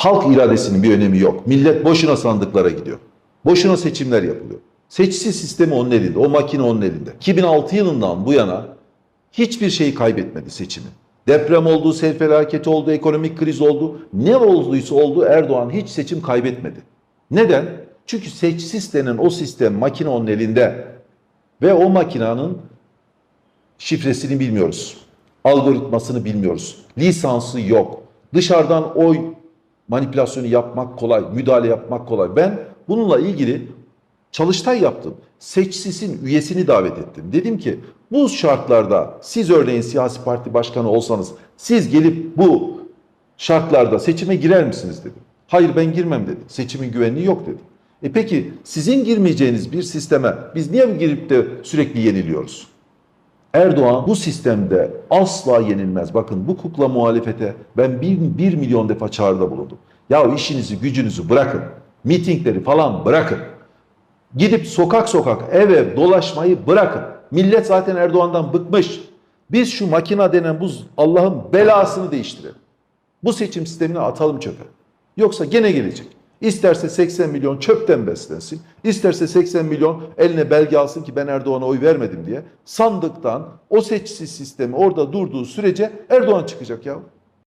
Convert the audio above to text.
halk iradesinin bir önemi yok. Millet boşuna sandıklara gidiyor. Boşuna seçimler yapılıyor. Seçsi sistemi onun elinde, o makine onun elinde. 2006 yılından bu yana hiçbir şeyi kaybetmedi seçimi. Deprem oldu, sel felaketi oldu, ekonomik kriz oldu. Ne olduysa oldu Erdoğan hiç seçim kaybetmedi. Neden? Çünkü seçsiz denen o sistem makine onun elinde. Ve o makinenin şifresini bilmiyoruz. Algoritmasını bilmiyoruz. Lisansı yok. Dışarıdan oy manipülasyonu yapmak kolay, müdahale yapmak kolay. Ben bununla ilgili çalıştay yaptım. Seçsiz'in üyesini davet ettim. Dedim ki bu şartlarda siz örneğin siyasi parti başkanı olsanız siz gelip bu şartlarda seçime girer misiniz dedim. Hayır ben girmem dedi. Seçimin güvenliği yok dedi. E peki sizin girmeyeceğiniz bir sisteme biz niye girip de sürekli yeniliyoruz? Erdoğan bu sistemde asla yenilmez. Bakın bu kukla muhalefete ben bir, bir milyon defa çağrıda bulundum. Ya işinizi gücünüzü bırakın. Mitingleri falan bırakın. Gidip sokak sokak ev ev dolaşmayı bırakın. Millet zaten Erdoğan'dan bıkmış. Biz şu makina denen bu Allah'ın belasını değiştirelim. Bu seçim sistemini atalım çöpe. Yoksa gene gelecek. İsterse 80 milyon çöpten beslensin. isterse 80 milyon eline belge alsın ki ben Erdoğan'a oy vermedim diye. Sandıktan o seçsiz sistemi orada durduğu sürece Erdoğan çıkacak ya.